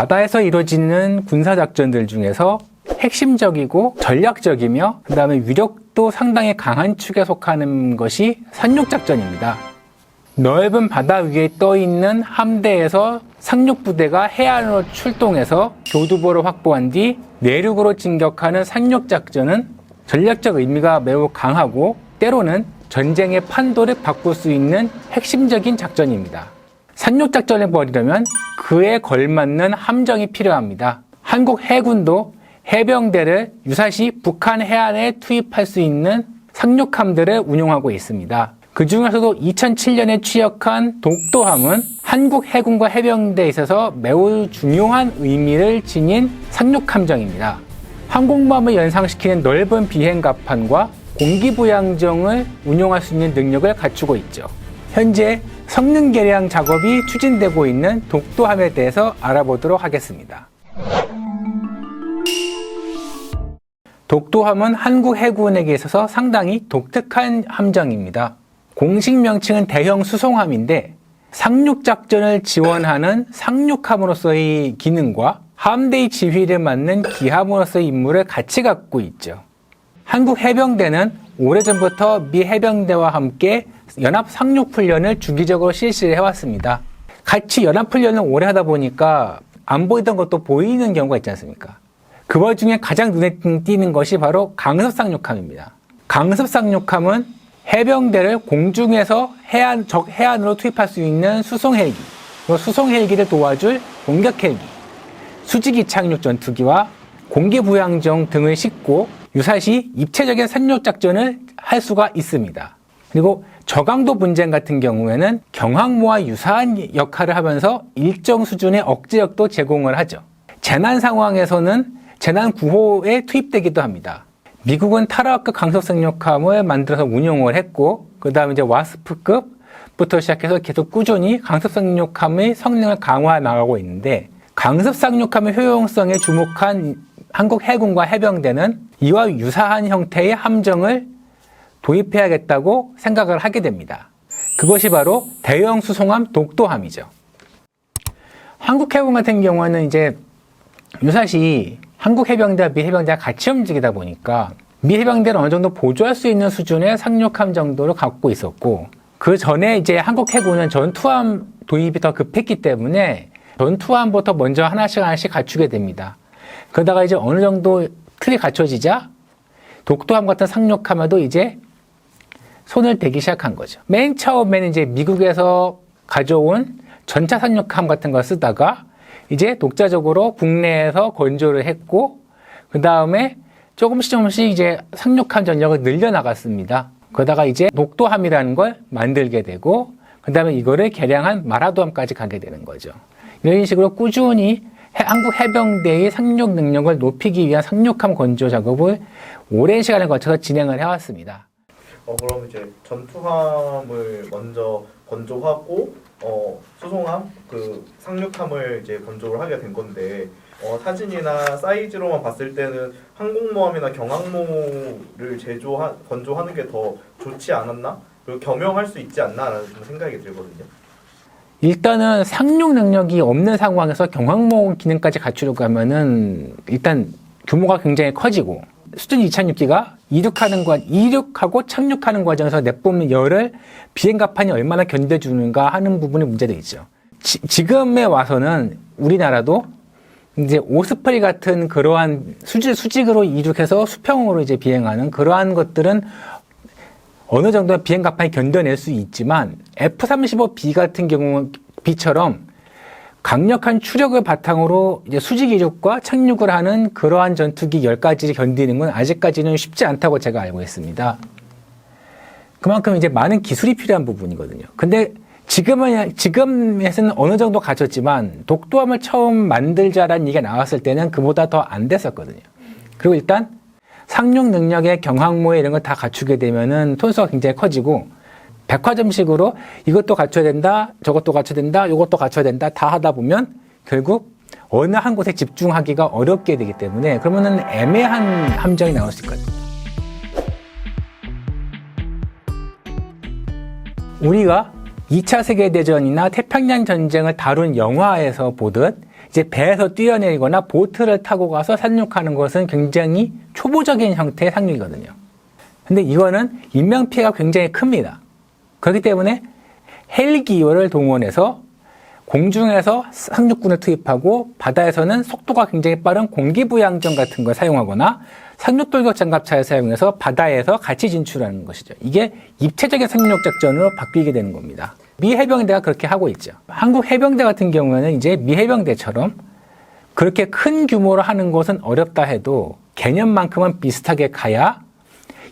바다에서 이루어지는 군사작전들 중에서 핵심적이고 전략적이며 그 다음에 위력도 상당히 강한 축에 속하는 것이 상륙작전입니다. 넓은 바다 위에 떠 있는 함대에서 상륙부대가 해안으로 출동해서 교두보를 확보한 뒤 내륙으로 진격하는 상륙작전은 전략적 의미가 매우 강하고 때로는 전쟁의 판도를 바꿀 수 있는 핵심적인 작전입니다. 상륙작전을 벌이려면 그에 걸맞는 함정이 필요합니다. 한국 해군도 해병대를 유사시 북한 해안에 투입할 수 있는 상륙함들을 운용하고 있습니다. 그 중에서도 2007년에 취역한 독도함은 한국 해군과 해병대에 있어서 매우 중요한 의미를 지닌 상륙함정입니다. 항공모함을 연상시키는 넓은 비행갑판과 공기부양정을 운용할 수 있는 능력을 갖추고 있죠. 현재 성능 개량 작업이 추진되고 있는 독도함에 대해서 알아보도록 하겠습니다. 독도함은 한국 해군에게 있어서 상당히 독특한 함정입니다. 공식 명칭은 대형 수송함인데 상륙작전을 지원하는 상륙함으로서의 기능과 함대의 지휘를 맡는 기함으로서의 임무를 같이 갖고 있죠. 한국 해병대는 오래전부터 미 해병대와 함께 연합 상륙 훈련을 주기적으로 실시를 해왔습니다. 같이 연합 훈련을 오래 하다 보니까 안 보이던 것도 보이는 경우가 있지 않습니까? 그 와중에 가장 눈에 띄는 것이 바로 강습 상륙함입니다. 강습 상륙함은 해병대를 공중에서 해안, 적 해안으로 투입할 수 있는 수송 헬기, 그리고 수송 헬기를 도와줄 공격 헬기, 수직이 착륙 전투기와 공기 부양정 등을 싣고 유사시 입체적인 상륙 작전을 할 수가 있습니다. 그리고 저강도 분쟁 같은 경우에는 경항모와 유사한 역할을 하면서 일정 수준의 억제력도 제공을 하죠. 재난 상황에서는 재난 구호에 투입되기도 합니다. 미국은 타라와급 강속 상륙함을 만들어서 운용을 했고, 그 다음에 이제 와스프급부터 시작해서 계속 꾸준히 강속 상륙함의 성능을 강화해 나가고 있는데, 강습 상륙함의 효용성에 주목한 한국 해군과 해병대는 이와 유사한 형태의 함정을 도입해야겠다고 생각을 하게 됩니다. 그것이 바로 대형 수송함 독도함이죠. 한국 해군 같은 경우는 이제 유사시 한국 해병대와 미 해병대가 같이 움직이다 보니까 미 해병대는 어느 정도 보조할 수 있는 수준의 상륙함 정도를 갖고 있었고 그 전에 이제 한국 해군은 전투함 도입이 더 급했기 때문에 전투함부터 먼저 하나씩 하나씩 갖추게 됩니다. 그러다가 이제 어느 정도 틀이 갖춰지자 독도함 같은 상륙함에도 이제 손을 대기 시작한 거죠. 맨 처음에는 이제 미국에서 가져온 전차 상륙함 같은 걸 쓰다가 이제 독자적으로 국내에서 건조를 했고 그 다음에 조금씩 조금씩 이제 상륙함 전력을 늘려나갔습니다. 그러다가 이제 독도함이라는 걸 만들게 되고 그 다음에 이거를 개량한 마라도함까지 가게 되는 거죠. 이런 식으로 꾸준히 해- 한국 해병대의 상륙 능력을 높이기 위한 상륙함 건조 작업을 오랜 시간을 거쳐서 진행을 해왔습니다. 어 그럼 이제 전투함을 먼저 건조하고 어 수송함 그 상륙함을 이제 건조를 하게 된 건데 어 사진이나 사이즈로만 봤을 때는 항공모함이나 경항모를 제조한 건조하는 게 더 좋지 않았나? 그리고 겸용할 수 있지 않나라는 좀 생각이 들거든요. 일단은 상륙 능력이 없는 상황에서 경항모 기능까지 갖추려고 하면은 일단 규모가 굉장히 커지고 수준 2006기가 이륙하는 과 이륙하고 착륙하는 과정에서 내뿜는 열을 비행 갑판이 얼마나 견뎌주는가 하는 부분이 문제도 있죠. 지, 금에 와서는 우리나라도 이제 오스프리 같은 그러한 수직, 수직으로 이륙해서 수평으로 이제 비행하는 그러한 것들은 어느 정도 비행 갑판이 견뎌낼 수 있지만 F-35B 같은 경우 B처럼 강력한 추력을 바탕으로 이제 수직 이륙과 착륙을 하는 그러한 전투기 10가지를 견디는 건 아직까지는 쉽지 않다고 제가 알고 있습니다. 그만큼 이제 많은 기술이 필요한 부분이거든요. 근데 지금은, 지금에서는 어느 정도 갖췄지만 독도함을 처음 만들자라는 얘기가 나왔을 때는 그보다 더 안 됐었거든요. 그리고 일단 상륙 능력의 경항모에 이런 걸다 갖추게 되면은 톤수가 굉장히 커지고 백화점식으로 이것도 갖춰야 된다, 저것도 갖춰야 된다, 이것도 갖춰야 된다 다 하다 보면 결국 어느 한 곳에 집중하기가 어렵게 되기 때문에 그러면은 애매한 함정이 나올 수 있거든요. 우리가 2차 세계대전이나 태평양 전쟁을 다룬 영화에서 보듯 이제 배에서 뛰어내리거나 보트를 타고 가서 상륙하는 것은 굉장히 초보적인 형태의 상륙이거든요. 근데 이거는 인명 피해가 굉장히 큽니다. 그렇기 때문에 헬기를 동원해서 공중에서 상륙군을 투입하고 바다에서는 속도가 굉장히 빠른 공기부양정 같은 걸 사용하거나 상륙돌격 장갑차를 사용해서 바다에서 같이 진출하는 것이죠. 이게 입체적인 상륙 작전으로 바뀌게 되는 겁니다. 미 해병대가 그렇게 하고 있죠. 한국 해병대 같은 경우에는 이제 미 해병대처럼 그렇게 큰 규모로 하는 것은 어렵다 해도 개념만큼은 비슷하게 가야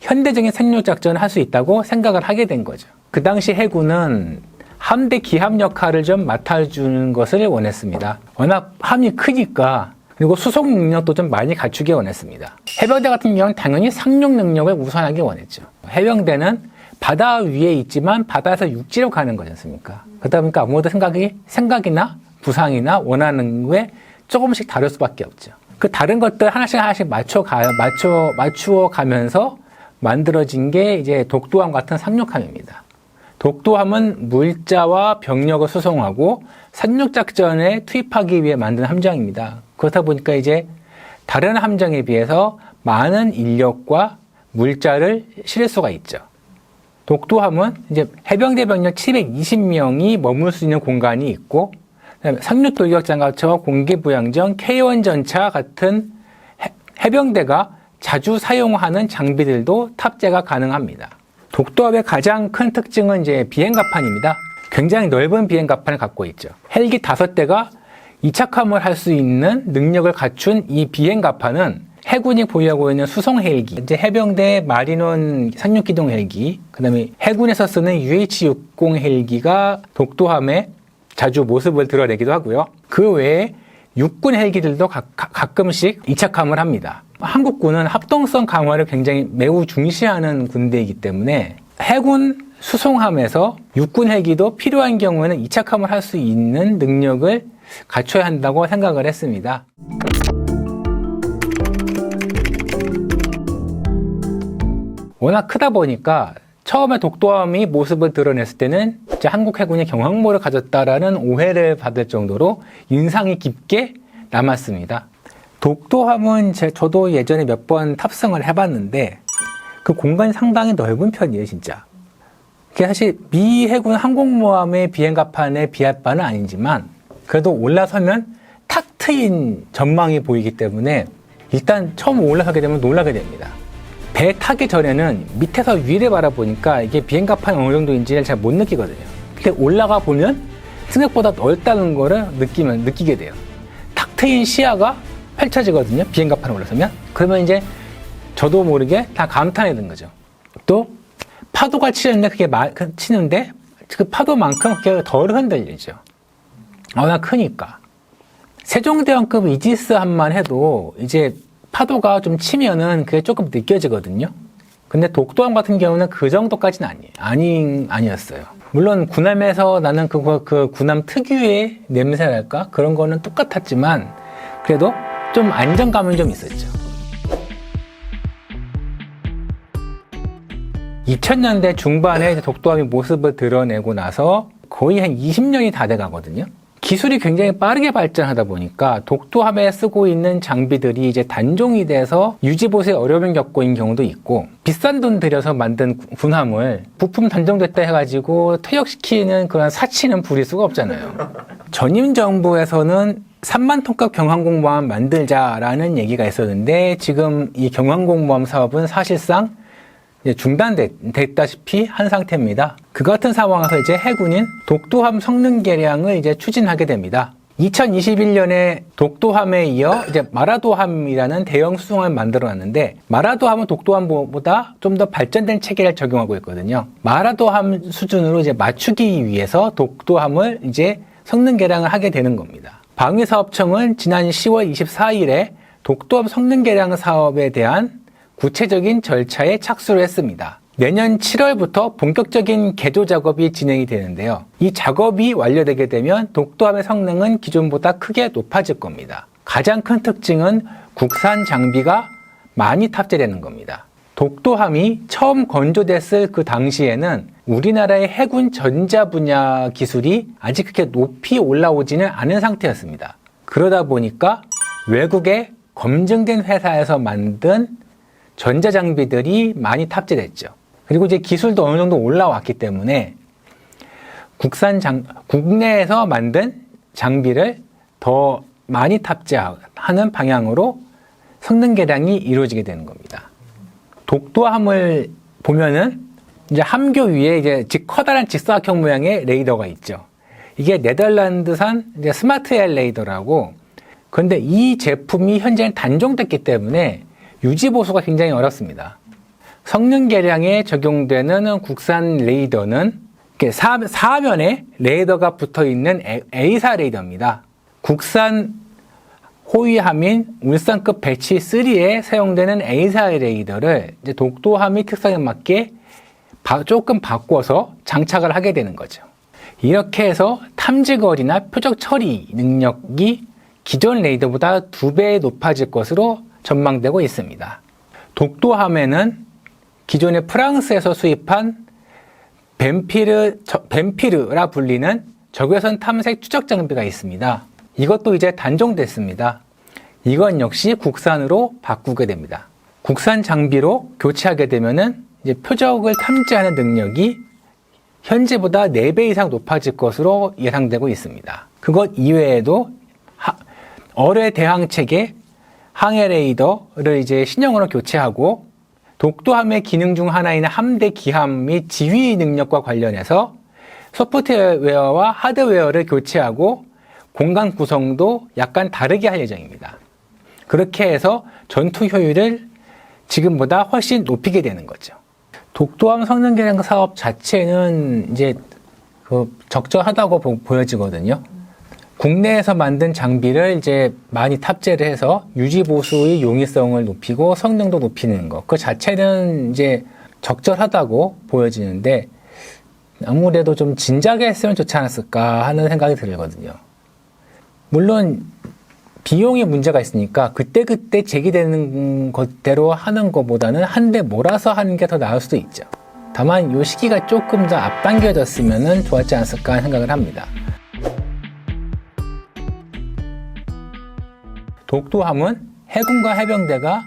현대적인 상륙 작전을 할 수 있다고 생각을 하게 된 거죠. 그 당시 해군은 함대 기함 역할을 좀 맡아주는 것을 원했습니다. 워낙 함이 크니까 그리고 수송 능력도 좀 많이 갖추기 원했습니다. 해병대 같은 경우는 당연히 상륙 능력을 우선하기 원했죠. 해병대는 바다 위에 있지만 바다에서 육지로 가는 거지 않습니까? 그러다 보니까 아무래도 생각이 생각이나 구상이나 원하는 게 조금씩 다를 수밖에 없죠. 그 다른 것들 하나씩 하나씩 맞춰 가 맞춰 맞추어 가면서 만들어진 게 이제 독도함 같은 상륙함입니다. 독도함은 물자와 병력을 수송하고 상륙작전에 투입하기 위해 만든 함정입니다. 그렇다 보니까 이제 다른 함정에 비해서 많은 인력과 물자를 실을 수가 있죠. 독도함은 이제 해병대 병력 720명이 머물 수 있는 공간이 있고, 그다음에 상륙 돌격 장갑차와 공기부양정, K1 전차 같은 해- 해병대가 자주 사용하는 장비들도 탑재가 가능합니다. 독도함의 가장 큰 특징은 이제 비행갑판입니다. 굉장히 넓은 비행갑판을 갖고 있죠. 헬기 다섯 대가 이착함을 할 수 있는 능력을 갖춘 이 비행갑판은 해군이 보유하고 있는 수송 헬기, 이제 해병대 마린원 상륙기동 헬기, 그다음에 해군에서 쓰는 UH-60 헬기가 독도함에 자주 모습을 드러내기도 하고요. 그 외에 육군 헬기들도 가, 끔씩 이착함을 합니다. 한국군은 합동성 강화를 굉장히 매우 중시하는 군대이기 때문에 해군 수송함에서 육군 헬기도 필요한 경우에는 이착함을 할 수 있는 능력을 갖춰야 한다고 생각을 했습니다. 워낙 크다 보니까 처음에 독도함이 모습을 드러냈을 때는 이제 한국 해군이 경항모를 가졌다라는 오해를 받을 정도로 인상이 깊게 남았습니다. 독도함은 제, 저도 예전에 몇 번 탑승을 해봤는데 그 공간이 상당히 넓은 편이에요, 진짜. 그게 사실 미 해군 항공모함의 비행갑판에 비할 바는 아니지만 그래도 올라서면 탁 트인 전망이 보이기 때문에 일단 처음 올라서게 되면 놀라게 됩니다. 배 타기 전에는 밑에서 위를 바라보니까 이게 비행갑판이 어느 정도인지를 잘 못 느끼거든요. 근데 올라가 보면 생각보다 넓다는 거를 느끼면 느끼게 돼요. 탁 트인 시야가 펼쳐지거든요. 비행갑판에 올라서면. 그러면 이제 저도 모르게 다 감탄이 든 거죠. 또 파도가 치는데 그게 마, 그 치는데 그 파도만큼 그게 덜 흔들리죠. 워낙 크니까. 세종대왕급 이지스 함만 해도 이제 파도가 좀 치면은 그게 조금 느껴지거든요. 근데 독도함 같은 경우는 그 정도까지는 아니, 아니, 아니었어요. 물론 군함에서 나는 그거, 그 군함 특유의 냄새랄까? 그런 거는 똑같았지만, 그래도 좀 안정감은 좀 있었죠. 2000년대 중반에 독도함이 모습을 드러내고 나서 거의 한 20년이 다 돼 가거든요. 기술이 굉장히 빠르게 발전하다 보니까 독도함에 쓰고 있는 장비들이 이제 단종이 돼서 유지보수에 어려움을 겪고 있는 경우도 있고 비싼 돈 들여서 만든 구- 군함을 부품 단종됐다 해가지고 퇴역시키는 그런 사치는 부릴 수가 없잖아요. 전임 정부에서는 3만 톤급 경항공모함 만들자라는 얘기가 있었는데 지금 이 경항공모함 사업은 사실상 중단됐다시피 한 상태입니다. 그 같은 상황에서 이제 해군인 독도함 성능 개량을 이제 추진하게 됩니다. 2021년에 독도함에 이어 이제 마라도함이라는 대형 수송함을 만들어놨는데 마라도함은 독도함보다 좀 더 발전된 체계를 적용하고 있거든요. 마라도함 수준으로 이제 맞추기 위해서 독도함을 이제 성능 개량을 하게 되는 겁니다. 방위사업청은 지난 10월 24일에 독도함 성능 개량 사업에 대한 구체적인 절차에 착수를 했습니다. 내년 7월부터 본격적인 개조 작업이 진행이 되는데요. 이 작업이 완료되게 되면 독도함의 성능은 기존보다 크게 높아질 겁니다. 가장 큰 특징은 국산 장비가 많이 탑재되는 겁니다. 독도함이 처음 건조됐을 그 당시에는 우리나라의 해군 전자 분야 기술이 아직 그렇게 높이 올라오지는 않은 상태였습니다. 그러다 보니까 외국의 검증된 회사에서 만든 전자장비들이 많이 탑재됐죠. 그리고 이제 기술도 어느 정도 올라왔기 때문에 국산 장, 국내에서 만든 장비를 더 많이 탑재하는 방향으로 성능 개량이 이루어지게 되는 겁니다. 독도함을 보면은 이제 함교 위에 이제 즉 커다란 직사각형 모양의 레이더가 있죠. 이게 네덜란드산 이제 스마트 엘 레이더라고. 그런데 이 제품이 현재는 단종됐기 때문에 유지 보수가 굉장히 어렵습니다. 성능 개량에 적용되는 국산 레이더는 사면에 레이더가 붙어 있는 A사 레이더입니다. 국산 호위함인 울산급 배치 3에 사용되는 A사 레이더를 이제 독도 함의 특성에 맞게 바- 조금 바꿔서 장착을 하게 되는 거죠. 이렇게 해서 탐지거리나 표적 처리 능력이 기존 레이더보다 두 배 높아질 것으로 전망되고 있습니다. 독도함에는 기존의 프랑스에서 수입한 벤피르, 저- 벤피르라 불리는 적외선 탐색 추적 장비가 있습니다. 이것도 이제 단종됐습니다. 이건 역시 국산으로 바꾸게 됩니다. 국산 장비로 교체하게 되면은 이제 표적을 탐지하는 능력이 현재보다 4배 이상 높아질 것으로 예상되고 있습니다. 그것 이외에도 하- 어뢰 대항 체계 항해 레이더를 이제 신형으로 교체하고 독도함의 기능 중 하나인 함대 기함 및 지휘 능력과 관련해서 소프트웨어와 하드웨어를 교체하고 공간 구성도 약간 다르게 할 예정입니다. 그렇게 해서 전투 효율을 지금보다 훨씬 높이게 되는 거죠. 독도함 성능 개량 사업 자체는 이제 그 적절하다고 보, 보여지거든요. 국내에서 만든 장비를 이제 많이 탑재를 해서 유지 보수의 용이성을 높이고 성능도 높이는 것. 그 자체는 이제 적절하다고 보여지는데 아무래도 좀 진작에 했으면 좋지 않았을까 하는 생각이 들거든요. 물론 비용의 문제가 있으니까 그때그때 제기되는 것대로 하는 것보다는 한 대 몰아서 하는 게 더 나을 수도 있죠. 다만 이 시기가 조금 더 앞당겨졌으면 좋았지 않았을까 생각을 합니다. 독도함은 해군과 해병대가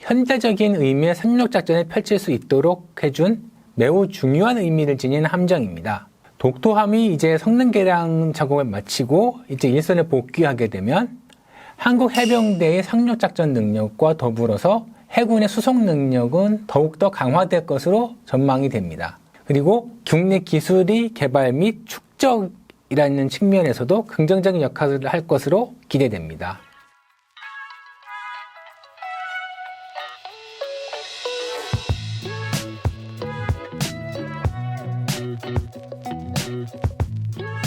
현대적인 의미의 상륙작전을 펼칠 수 있도록 해준 매우 중요한 의미를 지닌 함정입니다. 독도함이 이제 성능 개량 작업을 마치고 이제 일선에 복귀하게 되면 한국 해병대의 상륙작전 능력과 더불어서 해군의 수송 능력은 더욱더 강화될 것으로 전망이 됩니다. 그리고 국내 기술의 개발 및 축적이라는 측면에서도 긍정적인 역할을 할 것으로 기대됩니다.